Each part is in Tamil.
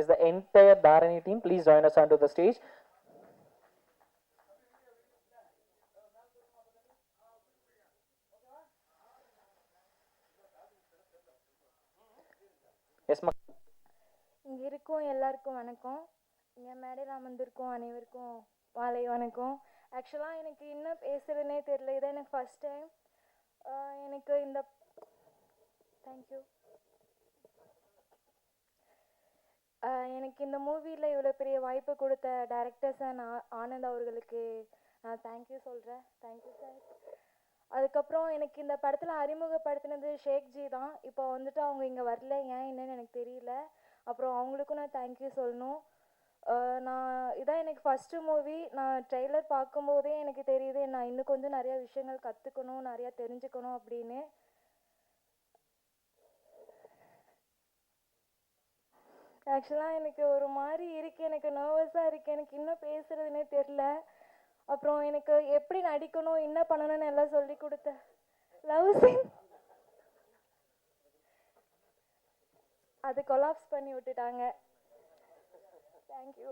is the entire Dharani team. Please join us onto the stage. Yes மா இங்கே இருக்கும் எல்லாருக்கும் வணக்கம். இங்கே மேடையில் அமர்ந்திருக்கும் அனைவருக்கும் மாலை வணக்கம். ஆக்சுவலாக எனக்கு என்ன பேசுகிறதுனே தெரியல. இதான் எனக்கு ஃபஸ்ட் டைம் எனக்கு இந்த தேங்க்யூ எனக்கு இந்த மூவியில் இவ்வளோ பெரிய வாய்ப்பு கொடுத்த டேரக்டர் சார் ஆனந்த் அவர்களுக்கு நான் தேங்க்யூ சொல்கிறேன் தேங்க்யூ சார் அதுக்கப்புறம் எனக்கு இந்த படத்தில் அறிமுகப்படுத்தினது ஷேக்ஜி தான். இப்போ வந்துட்டு அவங்க இங்கே வரல. ஏன் என்னன்னு எனக்கு தெரியல. அப்புறம் அவங்களுக்கும் நான் தேங்க்யூ சொல்லணும். நான் இதான் எனக்கு ஃபஸ்ட்டு மூவி நான் ட்ரெய்லர் பார்க்கும்போதே எனக்கு தெரியுது நான் இன்னும் கொஞ்சம் நிறையா விஷயங்கள் கற்றுக்கணும் நிறையா தெரிஞ்சுக்கணும் அப்படின்னு. ஆக்சுவலாக எனக்கு ஒரு மாதிரி இருக்குது எனக்கு நர்வஸாக இருக்குது எனக்கு இன்னும் பேசுகிறதுனே தெரில அப்புறம் எனக்கு எப்படி நடிக்கணும் என்ன பண்ணணும்னு எல்லாம் சொல்லி கொடுத்தேன் லவ் சீன் அது கொலாப்ஸ் பண்ணி விட்டுட்டாங்க. தேங்க்யூ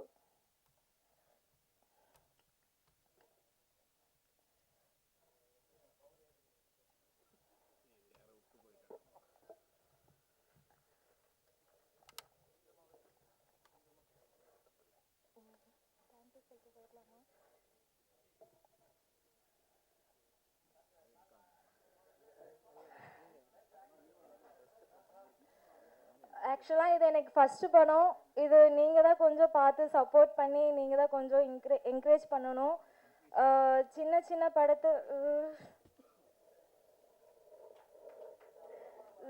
ஆக்சுவலாக இது எனக்கு ஃபஸ்ட்டு படம். இது நீங்கள் தான் கொஞ்சம் பார்த்து சப்போர்ட் பண்ணி நீங்கள் தான் கொஞ்சம் என்கரே என்கரேஜ் பண்ணணும். சின்ன சின்ன படத்தை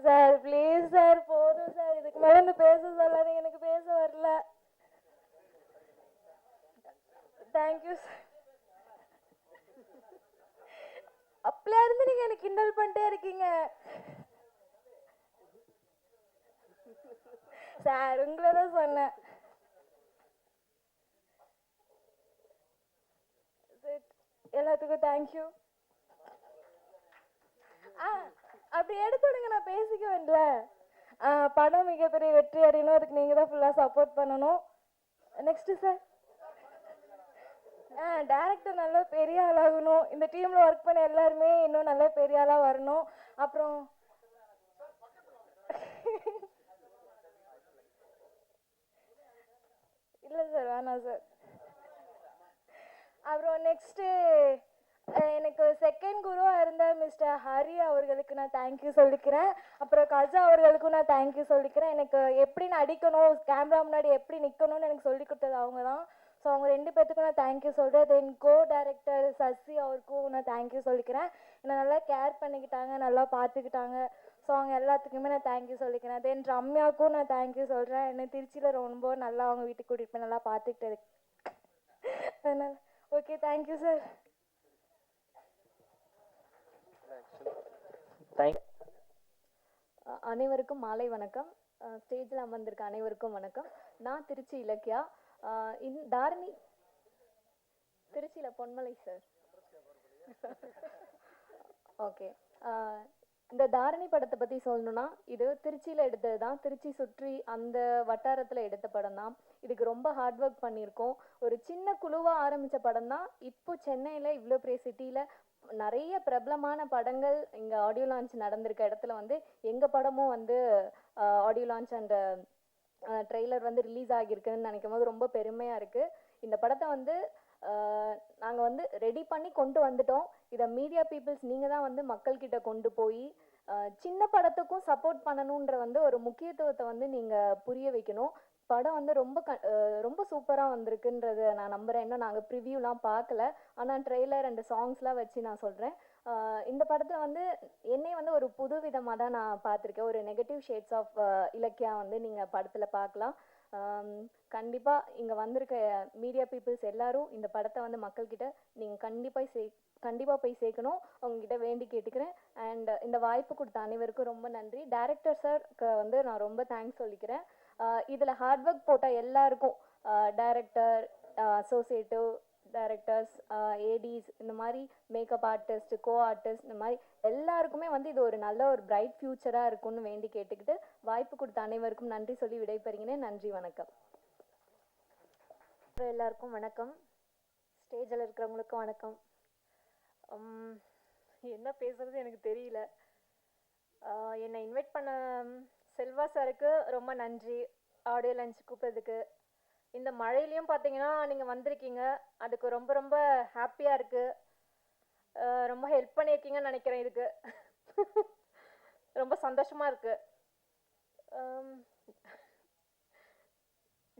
சார் ப்ளீஸ் சார் போதும் சார் இதுக்கு மேலே இந்த பேச சொல்லாதீங்க. எனக்கு பேச வரல. தேங்க்யூ சார் அப்பல இருந்து நீங்கள் எனக்கு கிண்டல் பண்ணிட்டே இருக்கீங்க? சார் உங்களை தான் சொன்னேன் எல்லாத்துக்கும் தேங்க்யூ ஆ அப்படி எடுத்துடுங்க நான் பேசிக்க வேண்டல படம் மிகப்பெரிய வெற்றி அடையணும். அதுக்கு நீங்கள் தான் ஃபுல்லாக சப்போர்ட் பண்ணணும். நெக்ஸ்ட்டு சார் ஆ டேரக்டர் நல்லா பெரிய ஆளாகணும். இந்த டீமில் ஒர்க் பண்ண எல்லாருமே இன்னும் நல்லா பெரிய ஆளாக வரணும். அப்புறம் இல்லை சார் வேணாம் சார். அப்புறம் நெக்ஸ்ட்டு எனக்கு செகண்ட் குருவாக இருந்த மிஸ்டர் ஹரி அவர்களுக்கு நான் தேங்க்யூ சொல்லிக்கிறேன். அப்புறம் கஜா அவர்களுக்கும் நான் தேங்க்யூ சொல்லிக்கிறேன். எனக்கு எப்படி நடிக்கணும் கேமரா முன்னாடி எப்படி நிற்கணும்னு எனக்கு சொல்லி கொடுத்தது அவங்க தான். ஸோ அவங்க ரெண்டு பேர்த்துக்கும் நான் தேங்க்யூ சொல்கிறேன் தென் கோ டைரக்டர் சசி அவருக்கும் நான் தேங்க்யூ சொல்லிக்கிறேன். என்னை நல்லா கேர் பண்ணிக்கிட்டாங்க நல்லா பார்த்துக்கிட்டாங்க. ஸோ அவங்க எல்லாத்துக்குமே நான் தேங்க்யூ சொல்லிக்கிறேன். தென் ரம்யாவுக்கும் நான் தேங்க்யூ சொல்கிறேன் என்னை திருச்சியில் ரொம்ப நல்லா அவங்க வீட்டுக்கு கூட்டிகிட்டு போய் நல்லா பார்த்துக்கிட்டு அதனால் ஓகே தேங்க்யூ சார் அனைவருக்கும் மாலை வணக்கம். ஸ்டேஜில் அமர்ந்திருக்க அனைவருக்கும் வணக்கம். நான் திருச்சி இலக்கியா. இன் தாரணி திருச்சியில் பொன்மலை சார் ஓகே இந்த தாரணி படத்தை பற்றி சொல்லணும்னா இது திருச்சியில் எடுத்தது தான் திருச்சி சுற்றி அந்த வட்டாரத்தில் எடுத்த படம் தான். இதுக்கு ரொம்ப ஹார்ட் ஒர்க் பண்ணியிருக்கோம். ஒரு சின்ன குழுவாக ஆரம்பித்த படம் தான் இப்போ சென்னையில் இவ்வளோ பெரிய சிட்டியில் நிறைய பிரபலமான படங்கள் இங்கே ஆடியோ லான்ச் நடந்திருக்க இடத்துல வந்து எங்கள் படமும் வந்து ஆடியோ லான்ச் அண்ட் ட்ரெய்லர் வந்து ரிலீஸ் ஆகியிருக்குன்னு நினைக்கும் போது ரொம்ப பெருமையாக இருக்குது இந்த படத்தை வந்து நாங்கள் வந்து ரெடி பண்ணி கொண்டு வந்துட்டோம். இதை மீடியா பீப்புள்ஸ் நீங்கள் தான் வந்து மக்கள்கிட்ட கொண்டு போய் சின்ன படத்துக்கும் சப்போர்ட் பண்ணணுன்ற வந்து ஒரு முக்கியத்துவத்தை வந்து நீங்கள் புரிய வைக்கணும். படம் வந்து ரொம்ப க ரொம்ப சூப்பராக வந்திருக்குன்றத நான் நம்புகிறேன் இன்னும் நாங்கள் ப்ரிவ்யூலாம் பார்க்கல ஆனால் ட்ரெய்லர் அண்ட் சாங்ஸ்லாம் வச்சு நான் சொல்கிறேன் இந்த படத்தில் வந்து என்னை வந்து ஒரு புது விதமாக தான் நான் பார்த்துருக்கேன். ஒரு நெகட்டிவ் ஷேட்ஸ் ஆஃப் இலக்கியா வந்து நீங்கள் படத்தில் பார்க்கலாம் கண்டிப்பாக இங்கே வந்திருக்க மீடியா பீப்புள்ஸ் எல்லாரும் இந்த படத்தை வந்து மக்கள்கிட்ட நீங்கள் கண்டிப்பாக சே கண்டிப்பாக போய் சேர்க்கணும். உங்ககிட்ட வேண்டி கேட்டுக்கிறேன். அண்ட் இந்த வாய்ப்பு கொடுத்த அனைவருக்கும் ரொம்ப நன்றி. டேரக்டர் சார்க்கு வந்து நான் ரொம்ப தேங்க்ஸ் சொல்லிக்கிறேன். இதில் ஹார்ட் ஒர்க் போட்ட எல்லாருக்கும் director associative directors ADs uh, இந்த மாதிரி மேக்கப் ஆர்டிஸ்ட் கோ ஆர்டிஸ்ட் இந்த மாதிரி எல்லாருக்குமே வந்து இது ஒரு நல்ல ஒரு பிரைட் ஃபியூச்சராக இருக்கும்னு வேண்டி கேட்டுக்கிட்டு வாய்ப்பு கொடுத்த அனைவருக்கும் நன்றி சொல்லி விடைபெறுகிறேன். நன்றி வணக்கம். எல்லாருக்கும் வணக்கம். ஸ்டேஜில் இருக்கிறவங்களுக்கும் வணக்கம். என்ன பேசுறது எனக்கு தெரியல. என்னை இன்வைட் பண்ண செல்வா சாருக்கு ரொம்ப நன்றி. ஆடியோ லஞ்ச் கூப்பிட்றதுக்கு இந்த மழையிலையும் பார்த்தீங்கன்னா நீங்கள் வந்திருக்கீங்க. அதுக்கு ரொம்ப ரொம்ப ஹாப்பியாக இருக்குது ரொம்ப ஹெல்ப் பண்ணியிருக்கீங்கன்னு நினைக்கிறேன் இதுக்கு. ரொம்ப சந்தோஷமாக இருக்குது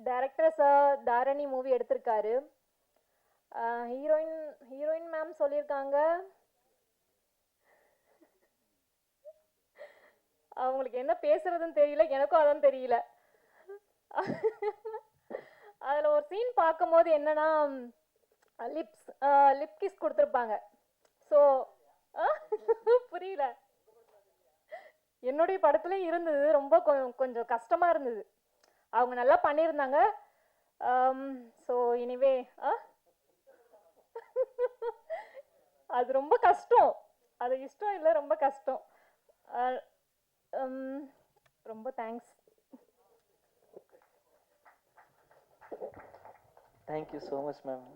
டேரக்டர் சார் தாரணி மூவி எடுத்திருக்காரு. ஹீரோயின் ஹீரோயின் மேம் சொல்லியிருக்காங்க. அவங்களுக்கு என்ன பேசுறதுன்னு தெரியல எனக்கும் அதான் தெரியல. அதில் ஒரு சீன் பார்க்கும்போது என்னன்னா லிப்ஸ் லிப் கிஸ் கொடுத்துருப்பாங்க. ஸோ புரியல. என்னுடைய படத்துலயும் இருந்தது ரொம்ப கொ- கொஞ்சம் கஷ்டமாக இருந்தது. அவங்க நல்லா பண்ணியிருந்தாங்க. ஸோ இனிவே அது ரொம்ப கஷ்டம். அது இஷ்டம் இல்லை ரொம்ப கஷ்டம். ரொம்ப thanks thank you so much ma'am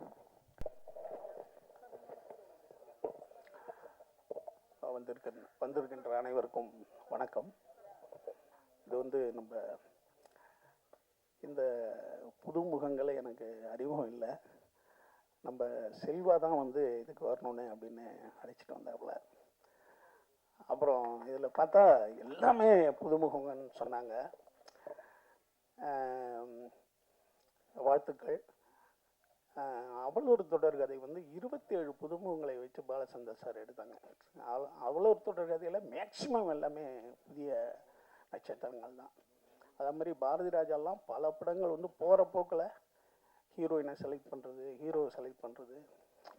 வந்திருக்க வந்திருக்கின்ற அனைவருக்கும் வணக்கம். இது வந்து நம்ம இந்த புது முகங்களை எனக்கு அறிமுகம் இல்லை. நம்ம செல்வா தான் வந்து இதுக்கு வரணுன்னு அப்படின்னு அழைச்சிட்டு வந்தாப்புல. அப்புறம் இதில் பார்த்தா எல்லாமே புதுமுகங்கன்னு சொன்னாங்க. வாழ்த்துக்கள். அவளொரு தொடர்கதை வந்து இருபத்தேழு புதுமுகங்களை வச்சு பாலச்சந்தர் சார் எடுத்தாங்க. அவ- அவளொரு தொடர்கதையில் மேக்சிமம் எல்லாமே புதிய நட்சத்திரங்கள் தான். அதே மாதிரி பாரதி ராஜாலாம் பல படங்கள் வந்து போகிற போக்கில் ஹீரோயினை செலக்ட் பண்ணுறது ஹீரோவை செலக்ட் பண்ணுறது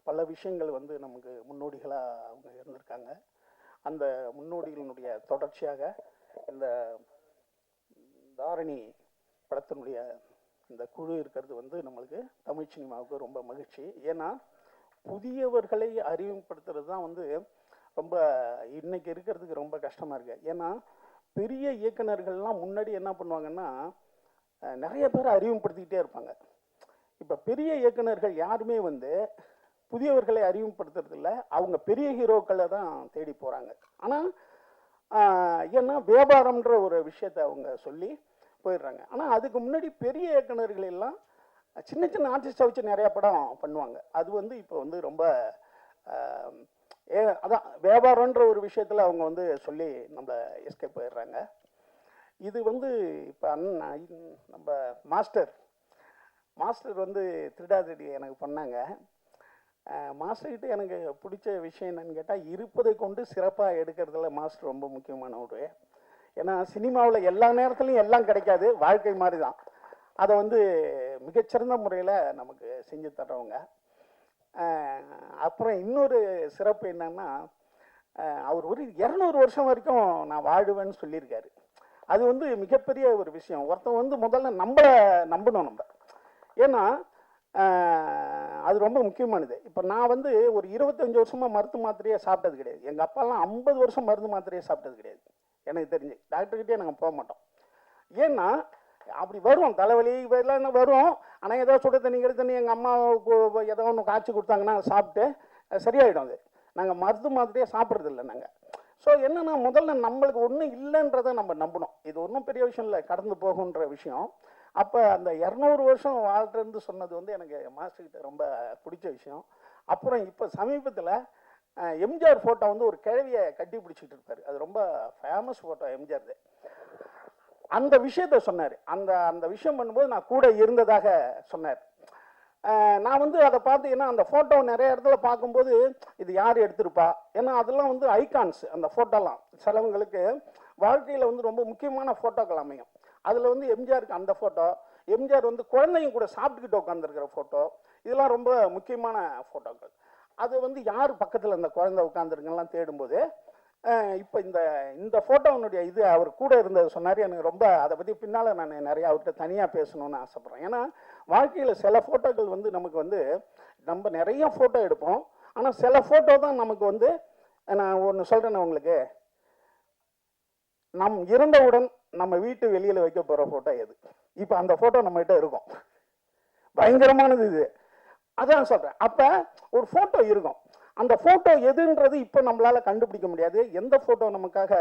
பல விஷயங்கள் வந்து நமக்கு முன்னோடிகளாக அவங்க இருந்திருக்காங்க. அந்த முன்னோடிகளினுடைய தொடர்ச்சியாக இந்த தாரணி படத்தினுடைய இந்த குழு இருக்கிறது வந்து நம்மளுக்கு தமிழ் சினிமாவுக்கு ரொம்ப மகிழ்ச்சி. ஏன்னா புதியவர்களை அறிமுகப்படுத்துறது தான் வந்து ரொம்ப இன்னைக்கு இருக்கிறதுக்கு ரொம்ப கஷ்டமாக இருக்குது ஏன்னா பெரிய இயக்குனர்கள்லாம் முன்னாடி என்ன பண்ணுவாங்கன்னா நிறைய பேர் அறிமுகப்படுத்திக்கிட்டே இருப்பாங்க. இப்போ பெரிய இயக்குனர்கள் யாருமே வந்து புதியவர்களை அறிமுகப்படுத்துறதில்ல அவங்க பெரிய ஹீரோக்களை தான் தேடி போகிறாங்க ஆனால் ஏன்னா வியாபாரம்ன்ற ஒரு விஷயத்தை அவங்க சொல்லி போயிடுறாங்க. ஆனால் அதுக்கு முன்னாடி பெரிய இயக்குனர்கள் எல்லாம் சின்ன சின்ன ஆர்டிஸ்ட்டை வச்சு நிறையா படம் பண்ணுவாங்க. அது வந்து இப்போ வந்து ரொம்ப ஏ அதான் வியாபாரம்ன்ற ஒரு விஷயத்தில் அவங்க வந்து சொல்லி நம்ம எஸ்கேப் போயிடுறாங்க. இது வந்து இப்போ அண்ணன் நம்ம மாஸ்டர் மாஸ்டர் வந்து திருடாதடி எனக்கு பண்ணாங்க. மாஸ்டர்கிட்ட எனக்கு பிடிச்ச விஷயம் என்னன்னு கேட்டால் இருப்பதை கொண்டு சிறப்பாக எடுக்கிறதுல மாஸ்டர் ரொம்ப முக்கியமான ஒரு ஏன்னா சினிமாவில் எல்லா நேரத்துலையும் எல்லாம் கிடைக்காது. வாழ்க்கை மாதிரி தான் அதை வந்து மிகச்சிறந்த முறையில் நமக்கு செஞ்சு தர்றவங்க. அப்புறம் இன்னொரு சிறப்பு என்னன்னா அவர் ஒரு இரநூறு வருஷம் வரைக்கும் நான் வாழுவேன்னு சொல்லியிருக்காரு. அது வந்து மிகப்பெரிய ஒரு விஷயம். ஒருத்தன் வந்து முதல்ல நம்மளை நம்பணும் நம்ம. ஏன்னா அது ரொம்ப முக்கியமானது. இப்போ நான் வந்து ஒரு இருபத்தஞ்சி வருஷமாக மருந்து மாத்திரையே சாப்பிட்டது கிடையாது. எங்கள் அப்பாலாம் ஐம்பது வருஷம் மருந்து மாத்திரையே சாப்பிட்டது கிடையாது. எனக்கு தெரிஞ்சு. டாக்டர்கிட்டே நாங்கள் போக மாட்டோம். ஏன்னா அப்படி வரும். தலைவலி இதெல்லாம் வரும்? ஆனால் ஏதோ சுட தண்ணி கிட தண்ணி எங்கள் அம்மா ஏதோ ஒன்று காய்ச்சி கொடுத்தாங்கன்னா சாப்பிட்டு சரியாயிடும் அது. நாங்கள் மருந்து மாதிரியே சாப்பிட்றதில்ல நாங்கள் ஸோ என்னென்னா முதல்ல நம்மளுக்கு ஒன்றும் இல்லைன்றதை நம்ம நம்பணும். இது ஒன்றும் பெரிய விஷயம் இல்லை. கடந்து போகுன்ற விஷயம். அப்போ அந்த இரநூறு வருஷம் வாழ்றேன்னு சொன்னது வந்து எனக்கு மாஸ்டர்கிட்ட ரொம்ப பிடிச்ச விஷயம். அப்புறம் இப்போ சமீபத்தில் எம்ஜிஆர் ஃபோட்டோ வந்து ஒரு கிழவியை கட்டி பிடிச்சிட்டு இருப்பார். அது ரொம்ப ஃபேமஸ் ஃபோட்டோ எம்ஜிஆர் அந்த விஷயத்த சொன்னார். அந்த அந்த விஷயம் பண்ணும்போது நான் கூட இருந்ததாக சொன்னார். நான் வந்து அதை பார்த்தீங்கன்னா அந்த ஃபோட்டோ நிறைய இடத்துல பார்க்கும்போது இது யார் எடுத்திருப்பா? ஏன்னா அதெல்லாம் வந்து ஐகான்ஸ் அந்த ஃபோட்டோலாம் சிலவங்களுக்கு வாழ்க்கையில் வந்து ரொம்ப முக்கியமான ஃபோட்டோக்கள் அமையும். அதில் வந்து எம்ஜிஆருக்கு அந்த ஃபோட்டோ எம்ஜிஆர் வந்து குழந்தைங்க கூட சாப்பிட்டுக்கிட்டு உட்காந்துருக்கிற ஃபோட்டோ இதெல்லாம் ரொம்ப முக்கியமான ஃபோட்டோக்கள் அது வந்து யார் பக்கத்தில் அந்த குழந்தை உட்காந்துருங்கலாம் தேடும்போது இப்போ இந்த இந்த ஃபோட்டோனுடைய இது அவர் கூட இருந்தது சொன்னார் எனக்கு ரொம்ப அதை பற்றி பின்னால் நான் நிறையா அவர்கிட்ட தனியாக பேசணும்னு ஆசைப்பட்றேன். ஏன்னா வாழ்க்கையில் சில ஃபோட்டோக்கள் வந்து நமக்கு வந்து நம்ம நிறைய ஃபோட்டோ எடுப்போம். ஆனால் சில ஃபோட்டோ தான் நமக்கு வந்து நான் ஒன்று சொல்கிறேன் உங்களுக்கு. நம் இறந்தவுடன் நம்ம வீட்டு வெளியில் வைக்க போகிற ஃபோட்டோ எது? இப்போ அந்த ஃபோட்டோ நம்மகிட்ட இருக்கும். பயங்கரமானது இது. அதான் சொல்கிறேன் அப்போ ஒரு ஃபோட்டோ இருக்கும். அந்த ஃபோட்டோ எதுன்றது இப்போ நம்மளால் கண்டுபிடிக்க முடியாது. எந்த ஃபோட்டோ நமக்காக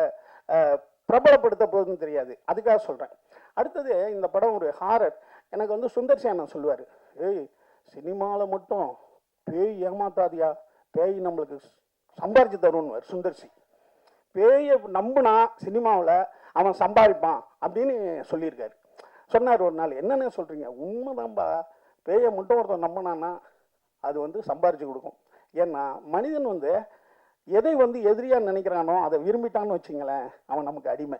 பிரபலப்படுத்த போகுதுன்னு தெரியாது. அதுக்காக சொல்கிறேன் அடுத்தது இந்த படம் ஒரு ஹாரர் எனக்கு வந்து சுந்தர் சேனன் சொல்லுவார். ஏய் சினிமாவில் மட்டும் பேய் ஏமாத்தாதியா? பேய் நம்மளுக்கு சம்பாரிச்சு தரும்னு சுந்தர்சி பேயை நம்புனா சினிமாவில் அவன் சம்பாதிப்பான் அப்படின்னு சொல்லியிருக்காரு. சொன்னார் ஒரு நாள் என்னென்ன சொல்கிறீங்க உண்மைதான்பா. பேயை மட்டும் ஒருத்தன் நம்பினான்னா அது வந்து சம்பாரிச்சு கொடுக்கும். ஏன்னா மனிதன் வந்து எதை வந்து எதிரியாக நினைக்கிறானோ அதை விரும்பிட்டான்னு வச்சுங்களேன் அவன் நமக்கு அடிமை.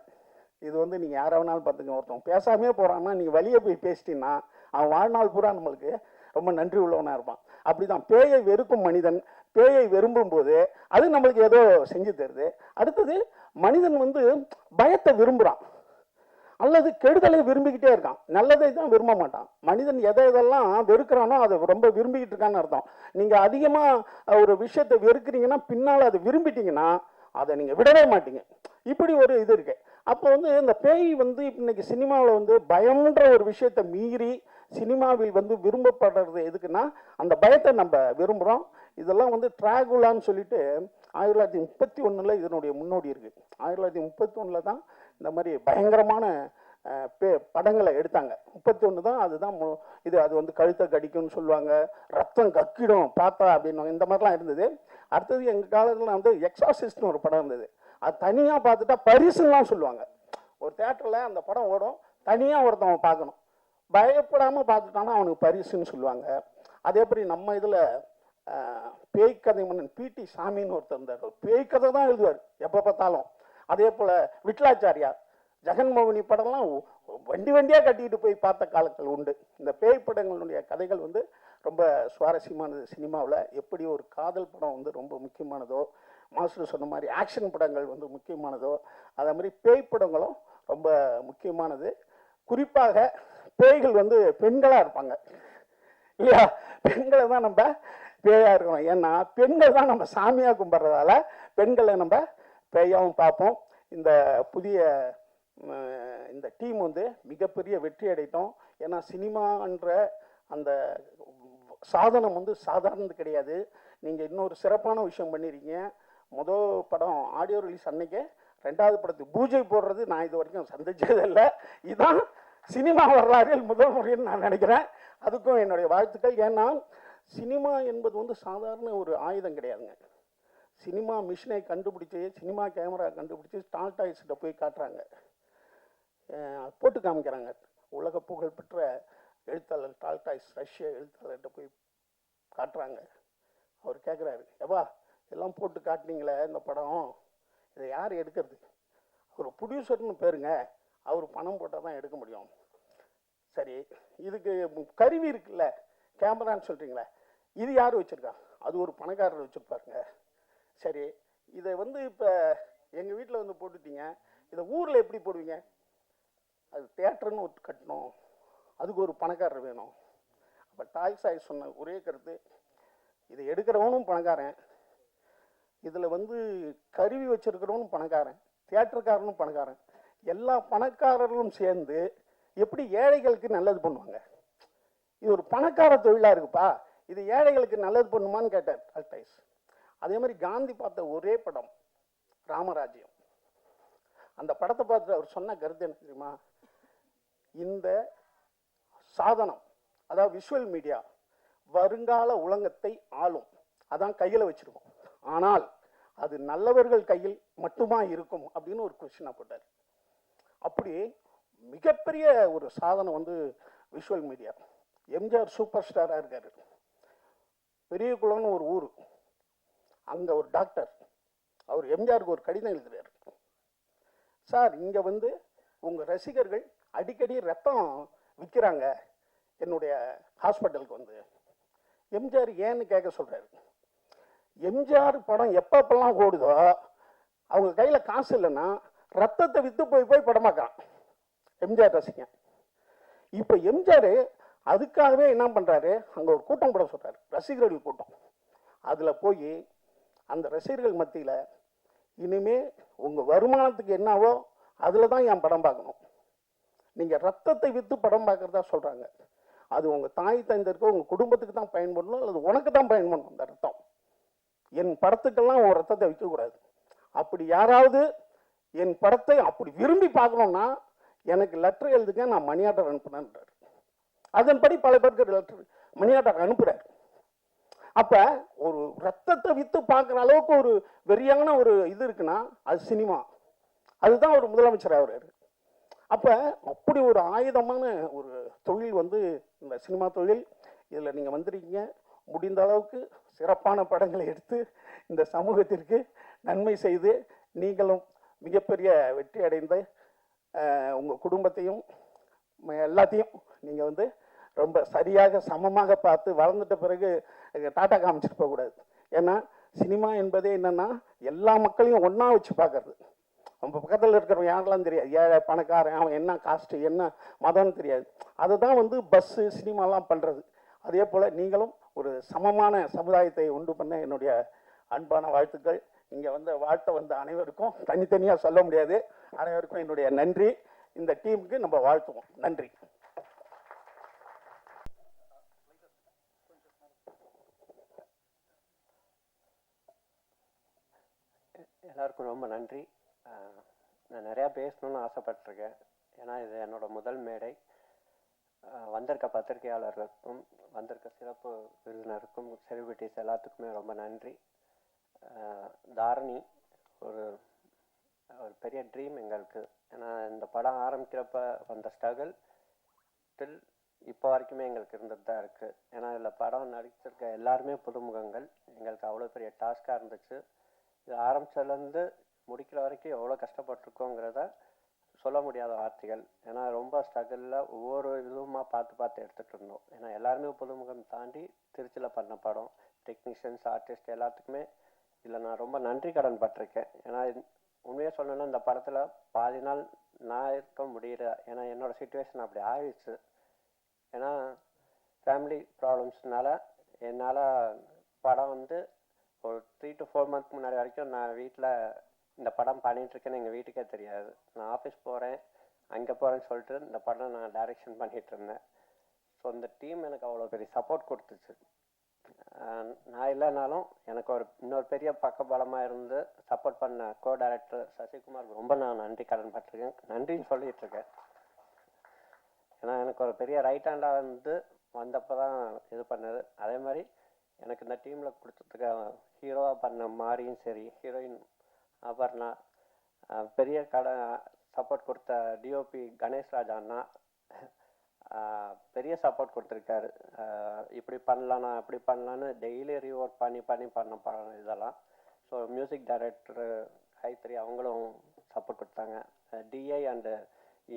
இது வந்து நீங்கள் யாரை வேணாலும் பார்த்துங்க ஒருத்தன் பேசாமே போகிறான்னா நீங்கள் வழியே போய் பேசிட்டீங்கன்னா அவன் வாழ்நாள் பூரா நம்மளுக்கு ரொம்ப நன்றி உள்ளவனாக இருப்பான். அப்படிதான் பேயை வெறுக்கும் மனிதன் பேயை விரும்பும் போது அது நம்மளுக்கு ஏதோ செஞ்சு தருது. அடுத்தது மனிதன் வந்து பயத்தை விரும்புகிறான் அல்லது கெடுதலை விரும்பிக்கிட்டே இருக்கான். நல்லதை தான் விரும்ப மாட்டான். மனிதன் எதை எதெல்லாம் வெறுக்கிறானோ அதை ரொம்ப விரும்பிக்கிட்டு இருக்கான்னு அர்த்தம். நீங்கள் அதிகமாக ஒரு விஷயத்தை வெறுக்கிறீங்கன்னா பின்னால் அதை விரும்பிட்டீங்கன்னா அதை நீங்கள் விடவே மாட்டீங்க. இப்படி ஒரு இது இருக்கு. அப்போ வந்து இந்த பேய் வந்து இன்னைக்கு சினிமாவில் வந்து பயம்ன்ற ஒரு விஷயத்தை மீறி சினிமாவில் வந்து விரும்பப்படுறது எதுக்குன்னா அந்த பயத்தை நம்ம விரும்புகிறோம் இதெல்லாம் வந்து ட்ராகுலான்னு சொல்லிட்டு ஆயிரத்தி தொள்ளாயிரத்தி முப்பத்தி ஒன்றில் இதனுடைய முன்னோடி இருக்குது ஆயிரத்தி தொள்ளாயிரத்தி முப்பத்தி ஒன்றில் தான் இந்த மாதிரி பயங்கரமான பே படங்களை எடுத்தாங்க. முப்பத்தி ஒன்று தான் அதுதான் இது அது வந்து கழுத்தை கடிக்கும்னு சொல்லுவாங்க ரத்தம் கக்கிடும் பார்த்தா அப்படின்னு இந்த மாதிரிலாம் இருந்தது. அடுத்தது எங்கள் காலத்தில் வந்து எக்ஸாசிஸ்ட்னு ஒரு படம் இருந்தது. அது தனியாக பார்த்துட்டா பரிசுலாம் சொல்லுவாங்க. ஒரு தேட்டரில் அந்த படம் ஓடும் தனியாக ஒருத்தவன் பார்க்கணும். பயப்படாமல் பார்த்துட்டானா அவனுக்கு பரிசுன்னு சொல்லுவாங்க. அதே மாதிரி நம்ம இதில் பேய் கதை மன்னன் பிடி சாமின்னு ஒருத்தர் இருந்தார். அவர் பேய் கதை தான் எழுதுவார் எப்போ பார்த்தாலும். அதே போல் விட்லாச்சாரியார் ஜெகன்மோகினி படம்லாம் வண்டி வண்டியாக கட்டிட்டு போய் பார்த்த காலங்கள் உண்டு. இந்த பேய் படங்களுடைய கதைகள் வந்து ரொம்ப சுவாரஸ்யமானது. சினிமாவில் எப்படி ஒரு காதல் படம் வந்து ரொம்ப முக்கியமானதோ மாஸ்டர் சொன்ன மாதிரி ஆக்ஷன் படங்கள் வந்து முக்கியமானதோ அதே மாதிரி பேய் படங்களும் ரொம்ப முக்கியமானது. குறிப்பாக பேய்கள் வந்து பெண்களாக இருப்பாங்க. இல்லையா? பெண்களை தான் நம்ம பேயாக இருக்கணும். ஏன்னா பெண்கள் தான் நம்ம சாமியாக கும்பிட்றதால பெண்களை நம்ம பேயாவும் பார்ப்போம். இந்த புதிய இந்த டீம் வந்து மிகப்பெரிய வெற்றி அடைத்தோம். ஏன்னா சினிமான்ற அந்த சாதனம் வந்து சாதாரணது கிடையாது. நீங்கள் இன்னொரு சிறப்பான விஷயம் பண்ணியிருக்கீங்க முதல் படம் ஆடியோ ரிலீஸ் அன்னைக்கே ரெண்டாவது படத்துக்கு பூஜை போடுறது நான் இது வரைக்கும் சந்திச்சதில்லை. இதுதான் சினிமா வரலாறில் முதல் முறைன்னு நான் நினைக்கிறேன். அதுக்கும் என்னுடைய வாழ்த்துக்கள். ஏன்னா சினிமா என்பது வந்து சாதாரண ஒரு ஆயுதம் கிடையாதுங்க. சினிமா மிஷினை கண்டுபிடிச்சி சினிமா கேமரா கண்டுபிடிச்சி டால்டாய்ஸ்கிட்ட போய் காட்டுறாங்க. போட்டு காமிக்கிறாங்க. உலக புகழ்பெற்ற எழுத்தாளர் டால்டாய்ஸ் ரஷ்ய எழுத்தாளர்கிட்ட போய் காட்டுறாங்க. அவர் கேட்குறாரு எவா எல்லாம் போட்டு காட்டினீங்களே இந்த படம்? இதை யார் எடுக்கிறது? ஒரு ப்ரொடியூசர்னு பேருங்க. அவர் பணம் போட்டால் தான் எடுக்க முடியும். சரி இதுக்கு கருவி இருக்குல்ல கேமரான்னு சொல்கிறீங்களே இது யார் வச்சுருக்கா? அது ஒரு பணக்காரர் வச்சுருப்பாருங்க. சரி இதை வந்து இப்போ எங்கள் வீட்டில் வந்து போட்டுட்டீங்க இதை ஊரில் எப்படி போடுவீங்க? அது தேட்டர்னு ஒரு கட்டணும். அதுக்கு ஒரு பணக்காரர் வேணும். அப்போ டாய் சாய் சொன்ன ஒரே கருத்து இதை எடுக்கிறவனும் பணக்காரன் இதில் வந்து கருவி வச்சுருக்கிறவனும் பணக்காரன் தியேட்டருக்காரனும் பணக்காரன். எல்லா பணக்காரர்களும் சேர்ந்து எப்படி ஏழைகளுக்கு நல்லது பண்ணுவாங்க? இது ஒரு பணக்கார தொழிலாக இருக்குப்பா. இது ஏழைகளுக்கு நல்லது பண்ணுமான்னு கேட்டார் அல்டைஸ் அதே மாதிரி காந்தி பார்த்த ஒரே படம் ராமராஜ்யம். அந்த படத்தை பார்த்து அவர் சொன்ன கருத்து என்ன தெரியுமா? இந்த சாதனம் அதாவது விஷுவல் மீடியா வருங்கால உலகத்தை ஆளும். அதான் கையில் வச்சுருக்கோம். ஆனால் அது நல்லவர்கள் கையில் மட்டுமா இருக்கும் அப்படின்னு ஒரு கொஷினாக போட்டார். அப்படி மிகப்பெரிய ஒரு சாதனம் வந்து விஷுவல் மீடியா எம்ஜிஆர் சூப்பர் ஸ்டாராக இருக்கார். பெரிய குளம்னு ஒரு ஊர். அங்கே ஒரு டாக்டர் அவர் எம்ஜிஆருக்கு ஒரு கடிதம் எழுதுகிறார் சார் இங்கே வந்து உங்கள் ரசிகர்கள் அடிக்கடி ரத்தம் விற்கிறாங்க என்னுடைய ஹாஸ்பிட்டலுக்கு வந்து. எம்ஜிஆர் ஏன்னு கேட்க சொல்கிறாரு எம்ஜிஆர் படம் எப்பப்பெல்லாம் ஓடுதோ அவங்க கையில் காசு இல்லைன்னா ரத்தத்தை விற்று போய் போய் படம் எம்ஜிஆர் ரசிகன். இப்போ எம்ஜிஆர் அதுக்காகவே என்ன பண்ணுறாரு அங்கே ஒரு கூட்டம் போட சொல்கிறாரு ரசிகர்கள் கூட்டம். அதில் போய் அந்த ரசிகர்கள் மத்தியில் இனிமே உங்கள் வருமானத்துக்கு என்னவோ அதில் தான் என் படம் பார்க்கணும். நீங்கள் ரத்தத்தை விற்று படம் பார்க்குறதா சொல்கிறாங்க அது உங்கள் தாய் தந்தருக்கோ உங்கள் குடும்பத்துக்கு தான் பயன்படணும் அல்லது உனக்கு தான் பயன்படணும் அந்த ரத்தம். என் படத்துக்கெல்லாம் உன் ரத்தத்தை விற்கக்கூடாது அப்படி யாராவது என் படத்தை அப்படி விரும்பி பார்க்கணுன்னா எனக்கு லெட்டர் எழுதுங்க நான் மணி ஆர்டர் அனுப்புனேன்றார் அதன்படி பல பேருக்கு லெட்டர் மணி ஆர்டர் அனுப்புகிறார் அப்போ ஒரு ரத்தத்தை விற்று பார்க்குற அளவுக்கு ஒரு வெறியான ஒரு இது இருக்குன்னா அது சினிமா. அதுதான் ஒரு முதலமைச்சர் ஆகுறாரு. அப்போ அப்படி ஒரு ஆயுதமான ஒரு தொழில் வந்து இந்த சினிமா தொழில் இதில் நீங்கள் வந்திருக்கீங்க. முடிந்த அளவுக்கு சிறப்பான படங்களை எடுத்து இந்த சமூகத்திற்கு நன்மை செய்து நீங்களும் மிகப்பெரிய வெற்றி அடைந்த உங்கள் குடும்பத்தையும் எல்லாத்தையும் நீங்கள் வந்து ரொம்ப சரியாக சமமாக பார்த்து வளர்ந்துட்ட பிறகு டாட்டா காமிச்சிட்டு போகக்கூடாது. ஏன்னா சினிமா என்பதே என்னென்னா எல்லா மக்களையும் ஒன்றா வச்சு பார்க்கறது. நம்ம பக்கத்தில் இருக்கிறவங்க யாரெல்லாம் தெரியாது? ஏழை பணக்காரன் அவன் என்ன காஸ்ட்டு என்ன மதம்னு தெரியாது. அதுதான் வந்து பஸ்ஸு சினிமாலாம் பண்ணுறது அதே போல் நீங்களும் ஒரு சமமான சமுதாயத்தை உண்டு பண்ண என்னுடைய அன்பான வாழ்த்துக்கள். இங்கே வந்த வாழ்த்த வந்த அனைவருக்கும் தனித்தனியாக சொல்ல முடியாது. அனைவருக்கும் என்னுடைய நன்றி. இந்த டீமுக்கு நம்ம வாழ்த்துவோம். நன்றி. எல்லாருக்கும் ரொம்ப நன்றி. நான் நிறையா பேசணும்னு ஆசைப்பட்டிருக்கேன். ஏன்னா இது என்னோடய முதல் மேடை. வந்திருக்க பத்திரிகையாளர்களுக்கும் வந்திருக்க சிறப்பு விருந்தினருக்கும் செலிபிரிட்டிஸ் எல்லாத்துக்குமே ரொம்ப நன்றி. தாரணி ஒரு ஒரு பெரிய ட்ரீம் எங்களுக்கு. ஏன்னா இந்த படம் ஆரம்பிக்கிறப்ப வந்த ஸ்ட்ரகிள் டில் இப்போ வரைக்குமே எங்களுக்கு இருந்துட்டு தான் இருக்குது ஏன்னா இதில் படம் நடிச்சிருக்க எல்லாருமே புதுமுகங்கள். எங்களுக்கு அவ்வளோ பெரிய டாஸ்காக இருந்துச்சு. இது ஆரம்பிச்சதுலேருந்து முடிக்கிற வரைக்கும் எவ்வளோ கஷ்டப்பட்டிருக்கோங்கிறத சொல்ல முடியாத வார்த்தைகள். ஏன்னா ரொம்ப ஸ்ட்ரகிளில் ஒவ்வொரு இதுவுமா பார்த்து பார்த்து எடுத்துகிட்டு இருந்தோம். ஏன்னா எல்லாருமே புதுமுகம் தாண்டி திருச்சியில் பண்ண படம் டெக்னீஷியன்ஸ் ஆர்டிஸ்ட் எல்லாத்துக்குமே இதில் நான் ரொம்ப நன்றி கடன் பட்டிருக்கேன். ஏன்னா உண்மையாக சொல்லணும்னா இந்த படத்தில் பாதி நாள் நான் இருக்க முடியல. ஏன்னா என்னோடய சுச்சுவேஷன் அப்படி ஆயிடுச்சு. ஏன்னா ஃபேமிலி ப்ராப்ளம்ஸ்னால என்னால் படம் வந்து ஒரு த்ரீ டு ஃபோர் மந்த் முன்னாடி வரைக்கும் நான் வீட்டில் இந்த படம் பண்ணிகிட்ருக்கேன்னு எங்கள் வீட்டுக்கே தெரியாது. நான் ஆஃபீஸ் போகிறேன் அங்கே போகிறேன்னு சொல்லிட்டு இந்த படம் நான் டைரெக்ஷன் பண்ணிகிட்டு இருந்தேன். ஸோ இந்த டீம் எனக்கு அவ்வளோ பெரிய சப்போர்ட் கொடுத்துச்சு. நான் இல்லைனாலும் எனக்கு ஒரு இன்னொரு பெரிய பக்கபலமாக இருந்து சப்போர்ட் பண்ண கோ டைரக்டர் சசிகுமாருக்கு ரொம்ப நான் நன்றி கடன் பட்டிருக்கேன். நன்றின்னு சொல்லிட்டு இருக்கேன். ஏன்னா எனக்கு ஒரு பெரிய ரைட் ஹேண்டாக வந்து வந்தப்போ தான் இது பண்ணது. அதே மாதிரி எனக்கு இந்த டீமில் கொடுத்துருக்க ஹீரோவாக பண்ண மாரியும் சரி ஹீரோயின் அபர்ணா பெரிய கடை சப்போர்ட் கொடுத்த டிஓபி கணேஷ்ராஜ் அண்ணா பெரிய சப்போர்ட் கொடுத்துருக்காரு. இப்படி பண்ணலாம் அப்படி பண்ணலான்னு டெய்லி ரீஒர்க் பண்ணி பண்ணி பண்ண படம் இதெல்லாம். ஸோ மியூசிக் டைரக்டர் கைத்ரி அவங்களும் சப்போர்ட் கொடுத்தாங்க. டிஐ அண்டு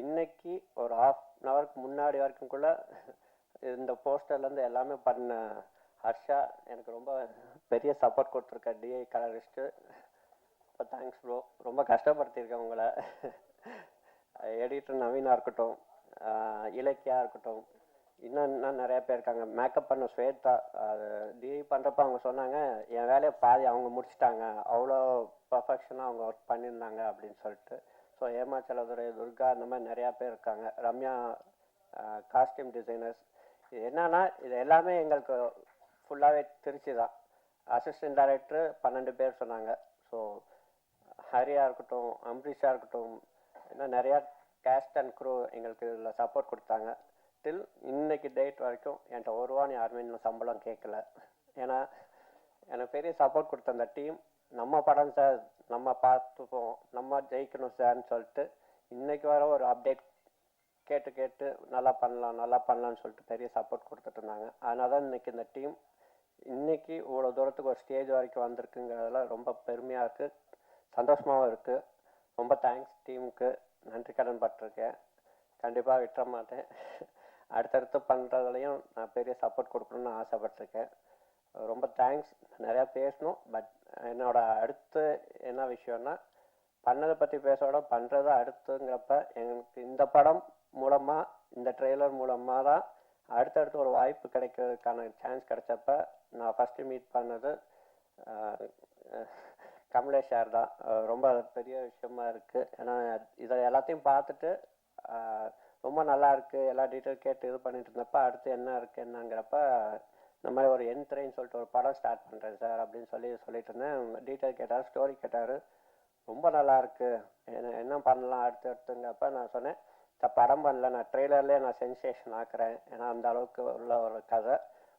இன்னைக்கு ஒரு ஆஃப் அன் ஹவருக்கு முன்னாடி வரைக்கும் கூட இந்த போஸ்டர்லேருந்து எல்லாமே பண்ண ஹர்ஷா எனக்கு ரொம்ப பெரிய சப்போர்ட் கொடுத்துருக்க. டிஐ கலரிஸ்ட்டு இப்போ தேங்க்ஸ் ப்ரோ ரொம்ப கஷ்டப்படுத்தியிருக்கேன் உங்களை. எடிட்டர் நவீனாக இருக்கட்டும் இலக்கியாக இலக்கியா இருக்கட்டும் இன்னும் இன்னும் நிறைய பேர் இருக்காங்க. மேக்கப் பண்ண ஸ்வேதா அது டிஐ பண்ணுறப்ப அவங்க சொன்னாங்க என் வேலையை பாதி அவங்க முடிச்சிட்டாங்க. அவ்வளோ பர்ஃபெக்ஷனாக அவங்க ஒர்க் பண்ணியிருந்தாங்க அப்படின்னு சொல்லிட்டு. ஸோ ஏமாச்சலதுரை துர்கா அந்த மாதிரி நிறையா பேர் இருக்காங்க. ரம்யா காஸ்டியூம் டிசைனர்ஸ் இது என்னன்னா இது எல்லாமே எங்களுக்கு ஃபுல்லாகவே திருச்சி தான் அசிஸ்டன்ட் டைரக்டர் பன்னெண்டு பேர் சொன்னாங்க. ஸோ ஹரியாக இருக்கட்டும் அம்ரிஷாக இருக்கட்டும் இன்னும் நிறையா கேஸ்ட் அண்ட் க்ரூ எங்களுக்கு இதில் சப்போர்ட் கொடுத்தாங்க. டில் இன்னைக்கு டேட் வரைக்கும் என்கிட்ட ஒரு ரூபான்னு யாருமே இன்னும் சம்பளம் கேட்கல. ஏன்னா எனக்கு பெரிய சப்போர்ட் கொடுத்த அந்த டீம் நம்ம படம் சார் நம்ம பார்த்துப்போம் நம்ம ஜெயிக்கணும் சார்னு சொல்லிட்டு இன்னைக்கு வர ஒரு அப்டேட் கேட்டு கேட்டு நல்லா பண்ணலாம் நல்லா பண்ணலாம்னு சொல்லிட்டு பெரிய சப்போர்ட் கொடுத்துட்டு இருந்தாங்க. அதனால தான் இன்னைக்கு இந்த டீம் இன்னைக்கு இவ்வளோ தூரத்துக்கு ஒரு ஸ்டேஜ் வரைக்கும் வந்திருக்குங்கிறதெல்லாம் ரொம்ப பெருமையாக இருக்குது சந்தோஷமாகவும் இருக்குது ரொம்ப தேங்க்ஸ் டீமுக்கு நன்றி கடன் பட்டிருக்கேன். கண்டிப்பாக விட்டுற மாட்டேன். அடுத்தடுத்து பண்ணுறதுலையும் நான் பெரிய சப்போர்ட் கொடுக்கணும்னு ஆசைப்பட்டிருக்கேன். ரொம்ப தேங்க்ஸ் நிறையா பேசணும். பட் என்னோட அடுத்து என்ன விஷயம்னா பண்ணதை பற்றி பேசோட பண்ணுறது அடுத்துங்கிறப்ப எனக்கு இந்த படம் மூலமாக இந்த ட்ரெய்லர் மூலமாக தான் அடுத்தடுத்து ஒரு வாய்ப்பு கிடைக்கிறதுக்கான சான்ஸ் கிடைச்சப்ப நான் ஃபஸ்ட்டு மீட் பண்ணது கமலேஷ் சார் தான். ரொம்ப பெரிய விஷயமா இருக்குது ஏன்னா இதை எல்லாத்தையும் பார்த்துட்டு ரொம்ப நல்லா இருக்குது எல்லா டீட்டெயில் கேட்டு இது பண்ணிட்டு இருந்தப்ப அடுத்து என்ன இருக்கு என்னங்கிறப்ப இந்த மாதிரி ஒரு என்த்ரைன்னு சொல்லிட்டு ஒரு படம் ஸ்டார்ட் பண்ணுறேன் சார் அப்படின்னு சொல்லி சொல்லிட்டு இருந்தேன். டீட்டெயில் கேட்டார் ஸ்டோரி கேட்டார். ரொம்ப நல்லா இருக்குது என்ன என்ன பண்ணலாம் அடுத்து அடுத்துங்கிறப்ப நான் சொன்னேன் படம் பண்ணல நான் ட்ரெய்லர்லேயே நான் சென்சேஷன் ஆக்குறேன். ஏன்னா அந்த அளவுக்கு உள்ள ஒரு கதை.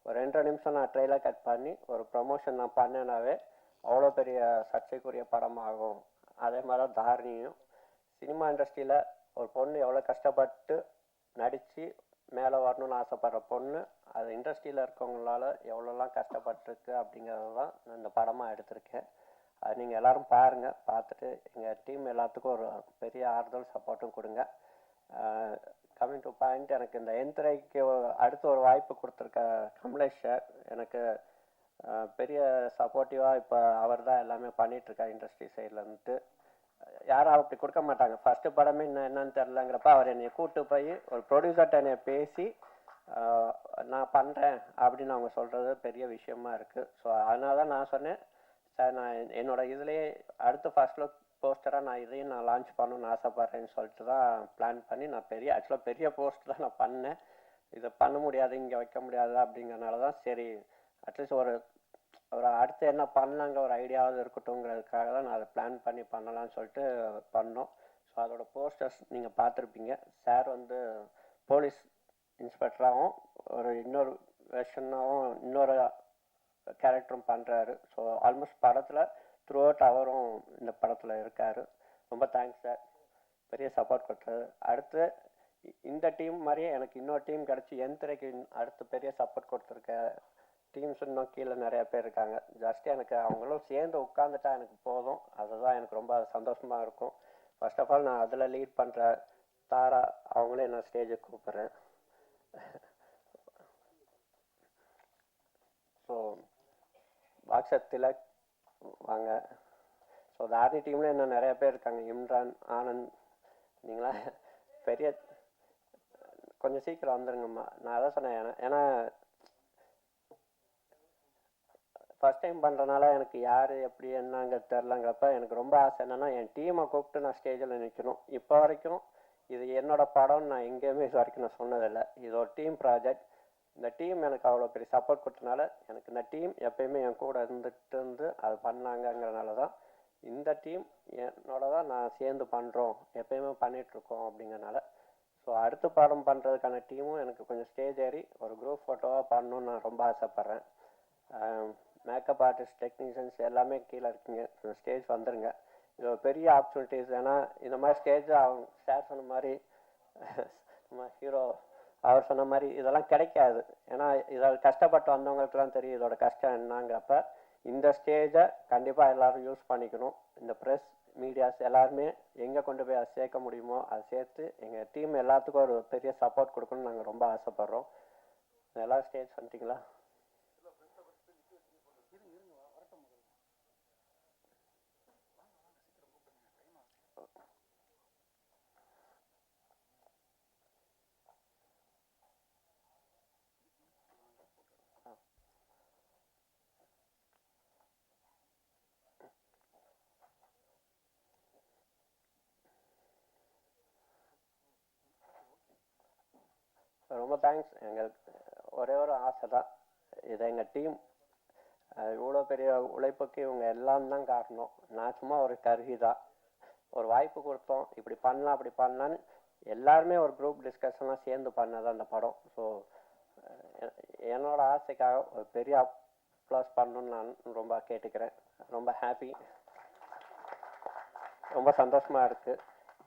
ஒரு ரெண்டு நிமிஷம் நான் ட்ரெய்லர் கட் பண்ணி ஒரு ப்ரமோஷன் நான் பண்ணேனாவே அவ்வளோ பெரிய சர்ச்சைக்குரிய படம் ஆகும் அதே மாதிரி தான் தாரணியும். சினிமா இண்டஸ்ட்ரியில் ஒரு பொண்ணு எவ்வளோ கஷ்டப்பட்டு நடித்து மேலே வரணும்னு ஆசைப்படுற பொண்ணு அது இண்டஸ்ட்ரியில் இருக்கவங்களால எவ்வளோலாம் கஷ்டப்பட்டிருக்கு அப்படிங்கிறது தான் நான் இந்த படமாக எடுத்திருக்கேன். அது நீங்கள் எல்லோரும் பாருங்கள் பார்த்துட்டு எங்கள் டீம் எல்லாத்துக்கும் ஒரு பெரிய ஆறுதல் சப்போர்ட்டும் கொடுங்க. கம்மிங் டு பாயிண்ட் எனக்கு இந்த எந்திரைக்கு அடுத்து ஒரு வாய்ப்பு கொடுத்துருக்க கமலேஷ் சார் எனக்கு பெரிய சப்போர்ட்டிவாக இப்போ அவர் தான் எல்லாமே பண்ணிகிட்ருக்கார் இண்டஸ்ட்ரி சைட்லேருந்து யாரும் அப்படி கொடுக்க மாட்டாங்க. ஃபஸ்ட்டு படமே இன்னும் என்னன்னு தெரிலங்கிறப்ப அவர் என்னை கூட்டு போய் ஒரு ப்ரொடியூசர்கிட்ட என்னை பேசி நான் பண்ணுறேன் அப்படின்னு அவங்க சொல்கிறது பெரிய விஷயமா இருக்குது ஸோ அதனால தான் நான் சொன்னேன் சார் நான் என்னோடய இதுலேயே அடுத்து ஃபர்ஸ்ட் லுக் போஸ்டராக நான் இதையும் நான் லான்ச் பண்ணணும்னு ஆசைப்பட்றேன்னு சொல்லிட்டு தான் பிளான் பண்ணி நான் பெரிய ஆக்சுவலாக பெரிய போஸ்ட் தான் நான் பண்ணேன். இதை பண்ண முடியாது இங்கே வைக்க முடியாது அப்படிங்கறனால தான் சரி அட்லீஸ்ட் ஒரு ஒரு அடுத்து என்ன பண்ணலாங்க ஒரு ஐடியாவது இருக்கட்டும்ங்கிறதுக்காக தான் நான் அதை பிளான் பண்ணி பண்ணலாம்னு சொல்லிட்டு பண்ணோம். ஸோ அதோட போஸ்டர்ஸ் நீங்கள் பார்த்துருப்பீங்க. சார் வந்து போலீஸ் இன்ஸ்பெக்டராகவும் ஒரு இன்னொரு வெர்ஷனாகவும் இன்னொரு கேரக்டரும் பண்ணுறாரு ஸோ ஆல்மோஸ்ட் படத்தில் த்ரூ அவுட் அவரும் இந்த படத்தில் இருக்கார். ரொம்ப தேங்க்ஸ் சார் பெரிய சப்போர்ட் கொடுத்தது. அடுத்து இந்த டீம் மாதிரியே எனக்கு இன்னொரு டீம் கிடச்சி என் திரைக்கு அடுத்து பெரிய சப்போர்ட் கொடுத்துருக்க டீம்ஸ் இன்னும் கீழே நிறைய பேர் இருக்காங்க. ஜஸ்ட் எனக்கு அவங்களும் சேர்ந்து உட்காந்துட்டா எனக்கு போதும். அதுதான் எனக்கு ரொம்ப சந்தோஷமாக இருக்கும். ஃபர்ஸ்ட் ஆஃப் ஆல் நான் அதில் லீட் பண்ணுற தாரா அவங்களே நான் ஸ்டேஜுக்கு கூப்பிட்றேன். ஸோ பாக்ஸர் திலக் வாங்க. ஸோ தாரணி டீமில் இன்னும் நிறைய பேர் இருக்காங்க. இம்ரான் ஆனந்த் நீங்களா? பெரிய கொஞ்சம் சீக்கிரம் வந்துருங்கம்மா. நான் அதான் சொன்னேன் ஏன்னா- ஏன்னா ஃபர்ஸ்ட் டைம் பண்ணுறனால எனக்கு யார் எப்படி என்னங்க தெரிலங்கிறப்ப எனக்கு ரொம்ப ஆசை என்னென்னா என் டீமை கூப்பிட்டு நான் ஸ்டேஜில் நிற்கணும் இப்போ வரைக்கும் இது என்னோட படம்னு நான் எங்கேயுமே இது வரைக்கும் நான் சொன்னதில்லை. இது ஒரு டீம் ப்ராஜெக்ட் இந்த டீம் எனக்கு அவ்வளோ பெரிய சப்போர்ட் கொடுத்தனால எனக்கு இந்த டீம் எப்பயுமே என் கூட இருந்துகிட்டு இருந்து அது பண்ணாங்கங்கிறனால தான் இந்த டீம் என்னோட தான் நான் சேர்ந்து பண்ணுறோம் எப்பயுமே பண்ணிகிட்ருக்கோம் அப்படிங்கிறனால. ஸோ அடுத்த படம் பண்ணுறதுக்கான டீமும் எனக்கு கொஞ்சம் ஸ்டேஜ் ஏறி ஒரு குரூப் ஃபோட்டோவாக பண்ணணும்னு நான் ரொம்ப ஆசைப்பட்றேன். மேக்கப் ஆர்டிஸ்ட் டெக்னீஷியன்ஸ் எல்லாமே கீழே இருக்கீங்க ஸ்டேஜ் வந்துருங்க. இது ஒரு பெரிய ஆப்பர்ச்சுனிட்டிஸ் ஏன்னா இந்த மாதிரி ஸ்டேஜ் அவங்க ஷேர் சொன்ன மாதிரி நம்ம ஹீரோ அவர் சொன்ன மாதிரி இதெல்லாம் கிடைக்காது. ஏன்னா இதில் கஷ்டப்பட்டு வந்தவங்களுக்குலாம் தெரியும் இதோட கஷ்டம் என்னங்கிறப்ப இந்த ஸ்டேஜை கண்டிப்பாக எல்லோரும் யூஸ் பண்ணிக்கணும். இந்த ப்ரெஸ் மீடியாஸ் எல்லாருமே எங்கே கொண்டு போய் அதை சேர்க்க முடியுமோ அதை சேர்த்து எங்கள் டீம் எல்லாத்துக்கும் ஒரு பெரிய சப்போர்ட் கொடுக்கணும்னு நாங்கள் ரொம்ப ஆசைப்பட்றோம். எல்லா ஸ்டேஜ் வந்துட்டிங்களா ரொம்ப தேங்க்ஸ் எங்களுக்கு ஒரே ஒரு ஆசை தான் இது எங்கள் டீம் இவ்வளோ பெரிய உழைப்புக்கு இவங்க எல்லாம் தான் காரணம். நான் சும்மா ஒரு கருவி தான் ஒரு வாய்ப்பு கொடுத்தோம். இப்படி பண்ணலாம் அப்படி பண்ணலான்னு எல்லாருமே ஒரு குரூப் டிஸ்கஷன்லாம் சேர்ந்து பண்ணது அந்த படம். ஸோ என்னோட ஆசைக்காக ஒரு பெரிய அப்ளாஸ் பண்ணணும்னு நான் ரொம்ப கேட்டுக்கிறேன். ரொம்ப ஹாப்பி ரொம்ப சந்தோஷமாக இருக்குது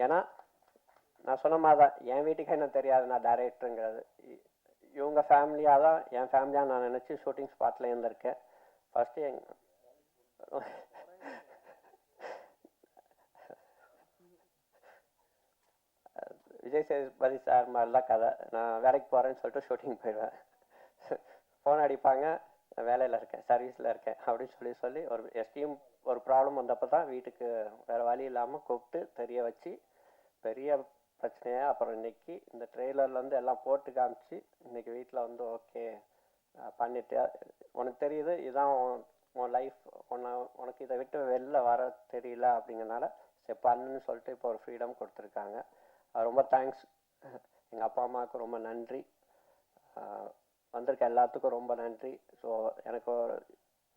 ஏன்னா நான் சொன்ன மாதிரி தான் என் வீட்டுக்கு என்ன தெரியாது நான் டைரக்டருங்கிறது இவங்க ஃபேமிலியாக தான் என் ஃபேமிலியாக நான் நினச்சி ஷூட்டிங் ஸ்பாட்டில் இருந்திருக்கேன். ஃபஸ்ட்டு எங் விஜய் சேதுபதி சார் மாதிரிலாம் கதை நான் வேலைக்கு போகிறேன்னு சொல்லிட்டு ஷூட்டிங் போயிடுவேன். ஃபோன் அடிப்பாங்க நான் வேலையில் இருக்கேன் சர்வீஸில் இருக்கேன் அப்படின்னு சொல்லி சொல்லி ஒரு எஸ்டியும் ஒரு ப்ராப்ளம் வந்தப்போ தான் வீட்டுக்கு வேறு வழி இல்லாமல் கூப்பிட்டு தெரிய வச்சு பெரிய பிரச்சனையாக அப்புறம் இன்னைக்கு இந்த ட்ரெய்லர்லேருந்து எல்லாம் போட்டு காமிச்சு இன்னைக்கு வீட்டில் வந்து ஓகே பண்ணிட்டு உனக்கு தெரியுது இதான் உன் உன் லைஃப் உன்னை உனக்கு இதை விட்டு வெளில வர தெரியல அப்படிங்கிறனால சரி பண்ணுன்னு சொல்லிட்டு இப்போ ஒரு ஃப்ரீடம் கொடுத்துருக்காங்க. அது ரொம்ப தேங்க்ஸ் எங்கள் அப்பா அம்மாவுக்கு ரொம்ப நன்றி. வந்திருக்க எல்லாத்துக்கும் ரொம்ப நன்றி. ஸோ எனக்கு ஒரு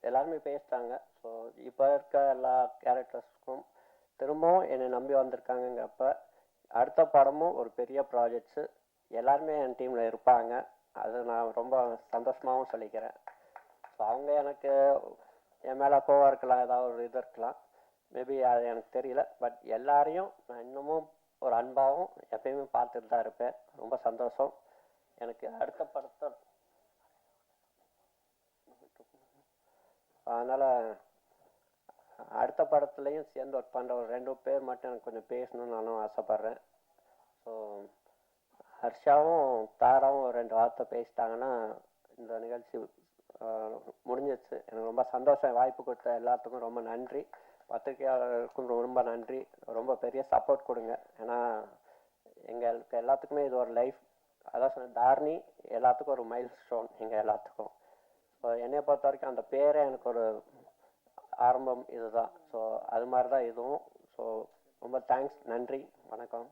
எல்லாருமே பேசிட்டாங்க. ஸோ இப்போ இருக்க எல்லா கேரக்டர்ஸ்க்கும் திரும்பவும் என்னை நம்பி வந்திருக்காங்கங்கிறப்ப அடுத்த படமும் ஒரு பெரிய ப்ராஜெக்ட்ஸு எல்லாருமே என் டீமில் இருப்பாங்க. அது நான் ரொம்ப சந்தோஷமாகவும் சொல்லிக்கிறேன். ஸோ அவங்க எனக்கு என் மேலே கோவம் இருக்கலாம் ஏதாவது ஒரு இது இருக்கலாம். மேபி அது எனக்கு தெரியல. பட் எல்லாரையும் நான் இன்னமும் ஒரு அன்பாகவும் எப்பயுமே பார்த்துட்டு தான் இருப்பேன். ரொம்ப சந்தோஷம். எனக்கு அடுத்த படத்தை அதனால் அடுத்த படத்துலையும் சேர்ந்து ஒர்க் பண்ணுற ஒரு ரெண்டு பேர் மட்டும் எனக்கு கொஞ்சம் பேசணும்னு நானும் ஆசைப்பட்றேன். ஸோ ஹர்ஷாவும் தாராவும் ஒரு ரெண்டு வார்த்தை பேசிட்டாங்கன்னா இந்த நிகழ்ச்சி முடிஞ்சிச்சு எனக்கு ரொம்ப சந்தோஷம். வாய்ப்பு கொடுத்த எல்லாத்துக்கும் ரொம்ப நன்றி. பத்திரிகையாளர்களுக்கும் ரொம்ப நன்றி. ரொம்ப பெரிய சப்போர்ட் கொடுங்க. ஏன்னா எங்களுக்கு எல்லாத்துக்குமே இது ஒரு லைஃப் அதான் சொன்ன தாரணி எல்லாத்துக்கும் ஒரு மைல் ஸ்டோன் எங்கள் எல்லாத்துக்கும். ஸோ என்னை பொறுத்த வரைக்கும் அந்த பேரே எனக்கு ஒரு ஆரம்பம் இதுதான். ஸோ அது மாதிரி தான் இதுவும். ஸோ ரொம்ப தேங்க்ஸ் நன்றி. வணக்கம்.